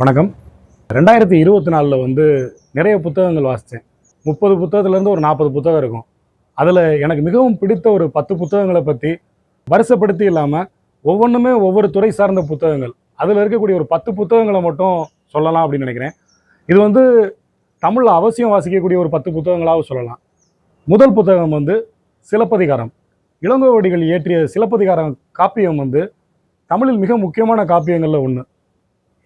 வணக்கம். ரெண்டாயிரத்தி இருபத்தி நாலில் வந்து நிறைய புத்தகங்கள் வாசித்தேன். முப்பது புத்தகத்துலேருந்து ஒரு நாற்பது புத்தகம் இருக்கும். அதில் எனக்கு மிகவும் பிடித்த ஒரு பத்து புத்தகங்களை பற்றி வரிசைப்படுத்தி இல்லாமல் ஒவ்வொன்றுமே ஒவ்வொரு துறை சார்ந்த புத்தகங்கள். அதில் இருக்கக்கூடிய ஒரு பத்து புத்தகங்களை மட்டும் சொல்லலாம் அப்படின்னு நினைக்கிறேன். இது வந்து தமிழில் அவசியம் வாசிக்கக்கூடிய ஒரு பத்து புத்தகங்களாக சொல்லலாம். முதல் புத்தகம் வந்து சிலப்பதிகாரம். இளங்கோவடிகள் இயற்றிய சிலப்பதிகாரம் காப்பியம் வந்து தமிழில் மிக முக்கியமான காப்பியங்களில் ஒன்று.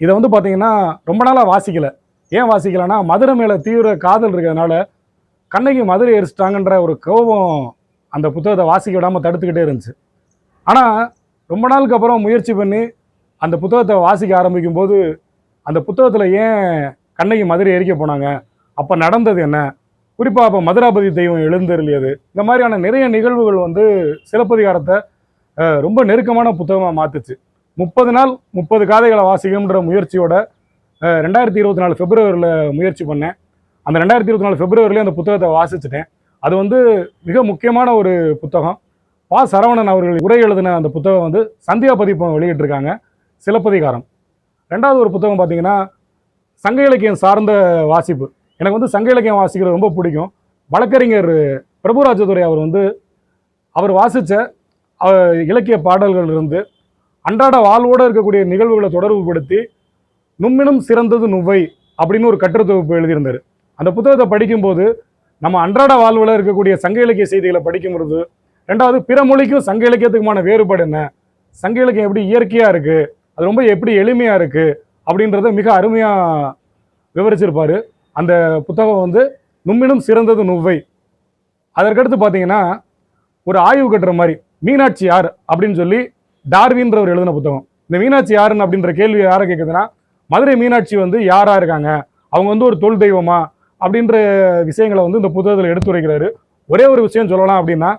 இதை வந்து பார்த்தீங்கன்னா ரொம்ப நாளாக வாசிக்கலை. ஏன் வாசிக்கலைன்னா மதுரை மேலே தீவிர காதல் இருக்கிறதுனால கண்ணகி மதுரை எரிச்சிட்டாங்கன்ற ஒரு கோபம் அந்த புத்தகத்தை வாசிக்க விடாமல் தடுத்துக்கிட்டே இருந்துச்சு. ஆனால் ரொம்ப நாளுக்கு அப்புறம் முயற்சி பண்ணி அந்த புத்தகத்தை வாசிக்க ஆரம்பிக்கும் போது அந்த புத்தகத்தில் ஏன் கண்ணகி மதுரை எரிக்க போனாங்க? அப்போ நடந்தது என்ன? குறிப்பாக அப்போ மதுராபதி தெய்வம் எழுந்தருளியது. இந்த மாதிரியான நிறைய நிகழ்வுகள் வந்து சிலப்பதிகாரத்தை ரொம்ப நெருக்கமான புத்தகமாக மாற்றுச்சு முப்பது நாள் முப்பது காதைகளை வாசிக்கணுன்ற முயற்சியோட ரெண்டாயிரத்தி இருபத்தி நாலு பிப்ரவரியில் முயற்சி பண்ணேன். அந்த ரெண்டாயிரத்தி இருபத்தி நாலு பிப்ரவரியிலே அந்த புத்தகத்தை வாசிச்சிட்டேன். அது வந்து மிக முக்கியமான ஒரு புத்தகம். பா. சரவணன் அவர்கள் உரை எழுதின அந்த புத்தகம் வந்து சந்தியா பதிப்பம் வெளியிட்டிருக்காங்க. சிலப்பதிகாரம். ரெண்டாவது ஒரு புத்தகம் பார்த்தீங்கன்னா சங்க இலக்கியம் சார்ந்த வாசிப்பு. எனக்கு வந்து சங்க இலக்கியம் வாசிக்கிறது ரொம்ப பிடிக்கும். வழக்கறிஞர் பிரபுராஜதுரை அவர் வந்து அவர் வாசித்த இலக்கிய பாடல்கள் இருந்து அன்றாட வாழ்வோடு இருக்கக்கூடிய நிகழ்வுகளை தொடர்புபடுத்தி நும்மினும் சிறந்தது நுவை அப்படின்னு ஒரு கட்டுரைத்தொகுப்பு எழுதியிருந்தார். அந்த புத்தகத்தை படிக்கும்போது நம்ம அன்றாட வாழ்வில் இருக்கக்கூடிய சங்க இலக்கிய செய்திகளை படிக்கும் பொழுது ரெண்டாவது பிற மொழிக்கும் சங்க இலக்கியத்துக்குமான வேறுபாடு என்ன? சங்க இலக்கியம் எப்படி இயற்கையாக இருக்குது அது ரொம்ப எப்படி எளிமையாக இருக்குது அப்படின்றத மிக அருமையாக விவரிச்சிருப்பார். அந்த புத்தகம் வந்து நும்மினும் சிறந்தது நுவை அதற்கடுத்து பார்த்தீங்கன்னா ஒரு ஆய்வு கட்டுற மாதிரி மீனாட்சி யார்? அப்படின்னு சொல்லி டார்வின்றவர் எழுதின புத்தகம். இந்த மீனாட்சி யாருன்னு அப்படின்ற கேள்வி யாரை கேட்குதுன்னா மதுரை மீனாட்சி வந்து யாராக இருக்காங்க? அவங்க வந்து ஒரு தொல் தெய்வமா? அப்படின்ற விஷயங்களை வந்து இந்த புத்தகத்தில் எடுத்துரைக்கிறாரு. ஒரே ஒரு விஷயம் சொல்லலாம் அப்படின்னா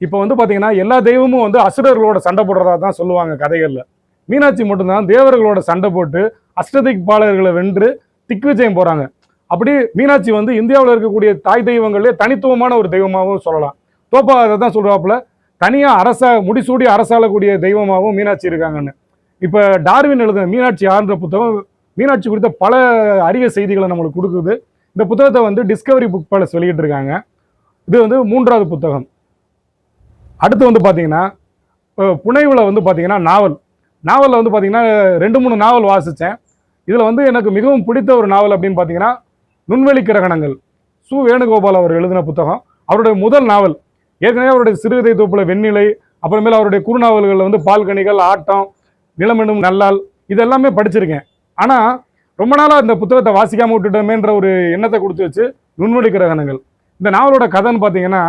இப்போ வந்து பார்த்தீங்கன்னா எல்லா தெய்வமும் வந்து அசுரர்களோட சண்டை போடுறதா தான் சொல்லுவாங்க கதைகளில். மீனாட்சி மட்டும்தான் தேவர்களோட சண்டை போட்டு அஷ்டதிக்பாலர்களை வென்று திக்விஜயம் போகிறாங்க அப்படி மீனாட்சி வந்து இந்தியாவில் இருக்கக்கூடிய தாய் தெய்வங்களே தனித்துவமான ஒரு தெய்வமாகவும் சொல்லலாம். தோப்பா அதை தான் சொல்கிறாப்புல தனியாக அரச முடிசூடி அரசாளக்கூடிய தெய்வமாகவும் மீனாட்சி இருக்காங்கன்னு. இப்போ டார்வின் எழுதின மீனாட்சி ஆன்ற புத்தகம் மீனாட்சி குறித்த பல அரிய செய்திகளை நம்மளுக்கு கொடுக்குது. இந்த புத்தகத்தை வந்து டிஸ்கவரி புக் பேலஸ் வெளியிட்டிருக்காங்க. இது வந்து மூன்றாவது புத்தகம். அடுத்து வந்து பார்த்தீங்கன்னா புனைவில் வந்து பார்த்தீங்கன்னா நாவல். நாவலில் வந்து பார்த்தீங்கன்னா ரெண்டு மூணு நாவல் வாசித்தேன் இதில் வந்து எனக்கு மிகவும் பிடித்த ஒரு நாவல் அப்படின்னு பார்த்தீங்கன்னா நுண்வெளி கிரகணங்கள். சு. வேணுகோபால் அவர் எழுதின புத்தகம். அவருடைய முதல் நாவல் ஏற்கனவே அவருடைய சிறுகதை தொப்புல வெண்ணிலை அப்புறமேல அவருடைய குறுநாவல்களில் வந்து பால்கனிகள் ஆட்டம் நிலமெனும் நல்லால் இதெல்லாமே படிச்சிருக்கேன். ஆனால் ரொம்ப நாளாக இந்த புத்தகத்தை வாசிக்காமல் விட்டுட்டோமேன்ற ஒரு எண்ணத்தை கொடுத்து வச்சு நுண்மொழி கிரகணங்கள். இந்த நாவலோட கதைன்னு பார்த்தீங்கன்னா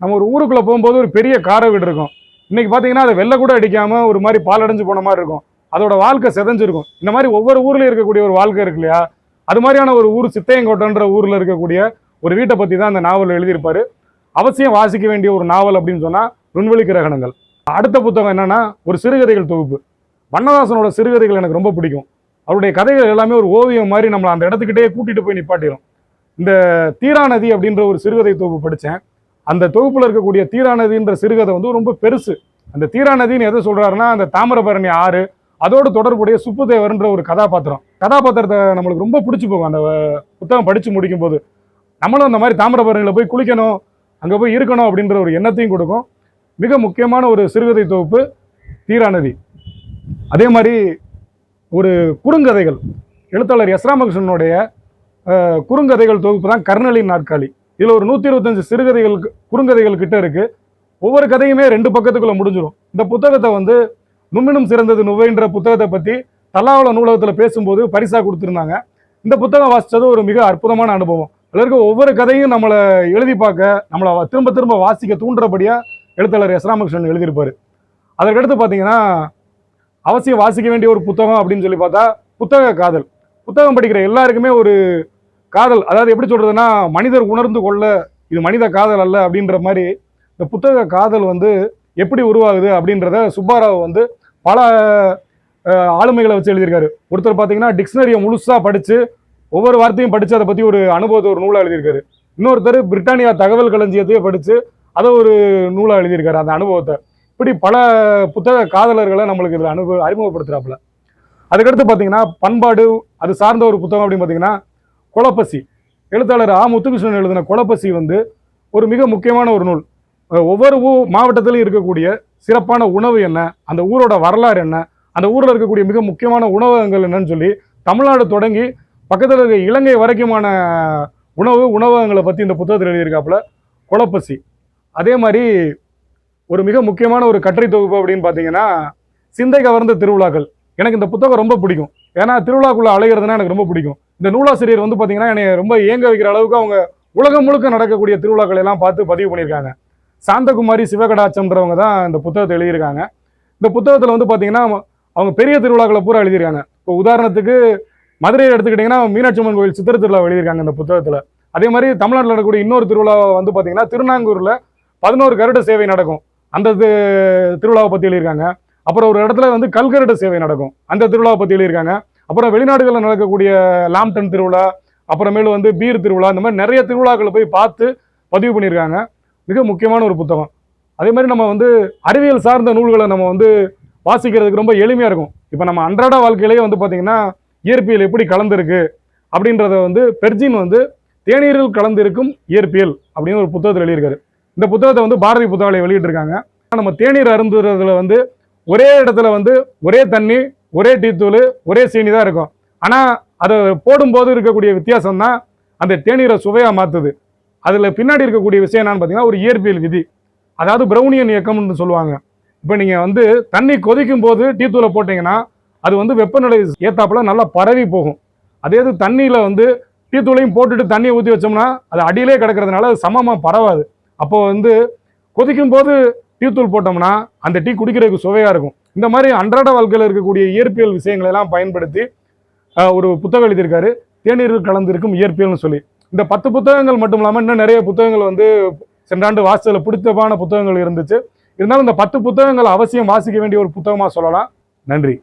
நம்ம ஒரு ஊருக்குள்ளே போகும்போது ஒரு பெரிய காரை வீடு இருக்கும். இன்றைக்கி பார்த்தீங்கன்னா அதை வெள்ளை கூட அடிக்காமல் ஒரு மாதிரி பால் அடைஞ்சு போன மாதிரி இருக்கும். அதோட வாழ்க்கை செதஞ்சிருக்கும். இந்த மாதிரி ஒவ்வொரு ஊர்லேயும் இருக்கக்கூடிய ஒரு வாழ்க்கை இருக்கு இல்லையா? அது மாதிரியான ஒரு ஊர் சித்தையங்கோட்டைன்ற ஊரில் இருக்கக்கூடிய ஒரு வீட்டை பற்றி தான் அந்த நாவல் எழுதியிருப்பார். அவசியம் வாசிக்க வேண்டிய ஒரு நாவல் அப்படின்னு சொன்னால் நுண்வெளி கிரகணங்கள். அடுத்த புத்தகம் என்னன்னா ஒரு சிறுகதைகள் தொகுப்பு. வண்ணதாசனோட சிறுகதைகள் எனக்கு ரொம்ப பிடிக்கும். அவருடைய கதைகள் எல்லாமே ஒரு ஓவியம் மாதிரி நம்மளை அந்த இடத்துக்கிட்டே கூட்டிகிட்டு போய் நிப்பாட்டிடும் இந்த தீராநதி அப்படின்ற ஒரு சிறுகதை தொகுப்பு படித்தேன் அந்த தொகுப்பில் இருக்கக்கூடிய தீராநதின்ற சிறுகதை வந்து ரொம்ப பெருசு. அந்த தீராநதின்னு எதை சொல்கிறாருன்னா அந்த தாமிரபரணி ஆறு அதோடு தொடர்புடைய சுப்புதேவர்ன்ற ஒரு கதாபாத்திரம். கதாபாத்திரத்தை நம்மளுக்கு ரொம்ப பிடிச்சி போகும். அந்த புத்தகம் படித்து முடிக்கும் போது நம்மளும் அந்த மாதிரி தாமிரபரணியில் போய் குளிக்கணும். அங்கே போய் இருக்கணும் அப்படின்ற ஒரு எண்ணத்தையும் கொடுக்கும். மிக முக்கியமான ஒரு சிறுகதை தொகுப்பு தீராநதி. அதே மாதிரி ஒரு குறுங்கதைகள். எழுத்தாளர் எஸ் ராமகிருஷ்ணனுடைய குறுங்கதைகள் தொகுப்பு தான் கர்ணலின் நாற்காலி. இதில் ஒரு நூற்றி இருபத்தஞ்சு சிறுகதைகள் குறுங்கதைகள் கிட்ட இருக்குது ஒவ்வொரு கதையுமே ரெண்டு பக்கத்துக்குள்ளே முடிஞ்சிடும் இந்த புத்தகத்தை வந்து நும்மினும் சிறந்தது நுவைன்ற புத்தகத்தை பற்றி தலாவள நூலகத்தில் பேசும்போது பரிசாக கொடுத்துருந்தாங்க. இந்த புத்தகம் வாசித்தது ஒரு மிக அற்புதமான அனுபவம். அதில் இருக்க ஒவ்வொரு கதையும் நம்மளை எழுதி பார்க்க நம்மளை திரும்ப திரும்ப வாசிக்க தூண்டுறபடியாக எழுத்தாளர் எஸ் ராமகிருஷ்ணன் எழுதியிருப்பாரு. அதற்கடுத்து பார்த்தீங்கன்னா அவசியம் வாசிக்க வேண்டிய ஒரு புத்தகம் அப்படின்னு சொல்லி பார்த்தா புத்தக காதல். புத்தகம் படிக்கிற எல்லாருக்குமே ஒரு காதல். அதாவது எப்படி சொல்கிறதுன்னா மனிதர் உணர்ந்து கொள்ள இது மனித காதல் அல்ல அப்படின்ற மாதிரி இந்த புத்தக காதல் வந்து எப்படி உருவாகுது அப்படின்றத சுப்பாராவ் வந்து பல ஆளுமைகளை வச்சு எழுதியிருக்காரு. ஒருத்தர் பார்த்தீங்கன்னா டிக்ஷனரியை முழுசாக படித்து ஒவ்வொரு வார்த்தையும் படித்து அதை பற்றி ஒரு அனுபவத்தை ஒரு நூலாக எழுதியிருக்காரு. இன்னொருத்தர் பிரிட்டானியா தகவல் களஞ்சியத்தையே படித்து அதை ஒரு நூலாக எழுதியிருக்காரு அந்த அனுபவத்தை. இப்படி பல புத்தக காதலர்களை நம்மளுக்கு இதில் அனுபவ அறிமுகப்படுத்துகிறாப்புல அதுக்கடுத்து பார்த்தீங்கன்னா பண்பாடு அது சார்ந்த ஒரு புத்தகம் அப்படின்னு பார்த்தீங்கன்னா குலப்பசி. எழுத்தாளர் ஆ. முத்துகிருஷ்ணன் எழுதின குலப்பசி வந்து ஒரு மிக முக்கியமான ஒரு நூல். ஒவ்வொரு ஊ மாவட்டத்திலும் இருக்கக்கூடிய சிறப்பான உணவு என்ன அந்த ஊரோட வரலாறு என்ன அந்த ஊரில் இருக்கக்கூடிய மிக முக்கியமான உணவகங்கள் என்னன்னு சொல்லி தமிழ்நாடு தொடங்கி பக்கத்தில் இருக்க இலங்கை வரைக்குமான உணவு உணவகங்களை பற்றி இந்த புத்தகத்தில் எழுதியிருக்காப்புல. குழப்பசி அதே மாதிரி ஒரு மிக முக்கியமான ஒரு கட்டுரை தொகுப்பு அப்படின்னு பார்த்தீங்கன்னா சிந்தை கவர்ந்த திருவிழாக்கள். எனக்கு இந்த புத்தகம் ரொம்ப பிடிக்கும். ஏன்னா திருவிழாக்குள்ளே அலைகிறதுனா எனக்கு ரொம்ப பிடிக்கும். இந்த நூலாசிரியர் வந்து பார்த்தீங்கன்னா என்னை ரொம்ப ஏங்க வைக்கிற அளவுக்கு அவங்க உலகம் முழுக்க நடக்கக்கூடிய திருவிழாக்களை எல்லாம் பார்த்து பதிவு பண்ணியிருக்காங்க. சாந்தகுமாரி சிவகடாச்சம்ன்றவங்க தான் இந்த புத்தகத்தை எழுதியிருக்காங்க. இந்த புத்தகத்தில் வந்து பார்த்தீங்கன்னா அவங்க பெரிய திருவிழாக்களை பூரா எழுதியிருக்காங்க. இப்போ உதாரணத்துக்கு மதுரையை எடுத்துக்கிட்டிங்கன்னா மீனாட்சி அம்மன் கோயில் சித்திர திருவிழா எழுதியிருக்காங்க இந்த புத்தகத்தில். அதே மாதிரி தமிழ்நாட்டில் நடக்கக்கூடிய இன்னொரு திருவிழா வந்து பார்த்தீங்கன்னா திருநாங்கூரில் பதினோரு கருட சேவை நடக்கும். அந்த திருவிழாவை பற்றி எழுதியிருக்காங்க. அப்புறம் ஒரு இடத்துல வந்து கல்கருட சேவை நடக்கும். அந்த திருவிழாவை பற்றி எழுதியிருக்காங்க. அப்புறம் வெளிநாடுகளில் நடக்கக்கூடிய லாம்டன் திருவிழா அப்புறமேலு வந்து பீர் திருவிழா இந்த மாதிரி நிறைய திருவிழாக்களை போய் பார்த்து பதிவு பண்ணியிருக்காங்க. மிக முக்கியமான ஒரு புத்தகம். அதே மாதிரி நம்ம வந்து அறிவியல் சார்ந்த நூல்களை நம்ம வந்து வாசிக்கிறதுக்கு ரொம்ப எளிமையாக இருக்கும். இப்போ நம்ம அன்றாட வாழ்க்கையிலேயே வந்து பார்த்தீங்கன்னா இயற்பியல் எப்படி கலந்துருக்கு அப்படின்றத வந்து பெர்ஜின் வந்து தேநீரில் கலந்திருக்கும் இயற்பியல் அப்படின்னு ஒரு புத்தகத்தில் எழுதியிருக்காரு. இந்த புத்தகத்தை வந்து பாரதி புத்தகாலய வெளியிட்டிருக்காங்க. நம்ம தேநீர் அருந்துறதுல வந்து ஒரே இடத்துல வந்து ஒரே தண்ணி ஒரே டீத்தூள் ஒரே சீனி தான் இருக்கும். ஆனால் அதை போடும்போது இருக்கக்கூடிய வித்தியாசம் தான் அந்த தேநீரை சுவையாக மாற்றுது அதில் பின்னாடி இருக்கக்கூடிய விஷயம் என்னன்னு பார்த்தீங்கன்னா ஒரு இயற்பியல் விதி. அதாவது பிரௌனியன் இயக்கம்னு சொல்லுவாங்க. இப்போ நீங்கள் வந்து தண்ணி கொதிக்கும் போது டீத்தூளை போட்டிங்கன்னா அது வந்து வெப்பநிலை ஏத்தாப்புல நல்லா பரவி போகும். அதே இது தண்ணியில் வந்து டீத்தூளையும் போட்டுட்டு தண்ணியை ஊற்றி வச்சோம்னா அது அடியிலே கிடக்கிறதுனால அது சமமாக பரவாது. அப்போ வந்து கொதிக்கும் போது டீத்தூள் போட்டோம்னா அந்த டீ குடிக்கிறதுக்கு சுவையாக இருக்கும். இந்த மாதிரி அன்றாட வாழ்க்கையில் இருக்கக்கூடிய இயற்பியல் விஷயங்களை எல்லாம் பயன்படுத்தி ஒரு புத்தகம் எழுதியிருக்காரு. தேநீரில் கலந்திருக்கும் இயற்பியல்னு சொல்லி. இந்த பத்து புத்தகங்கள் மட்டும் இல்லாமல் இன்னும் நிறைய புத்தகங்கள் வந்து சென்றாண்டு வாசிச்சதில் பிடித்தமான புத்தகங்கள் இருந்துச்சு. இருந்தாலும் இந்த பத்து புத்தகங்கள் அவசியம் வாசிக்க வேண்டிய ஒரு புத்தகமாக சொல்லலாம். நன்றி.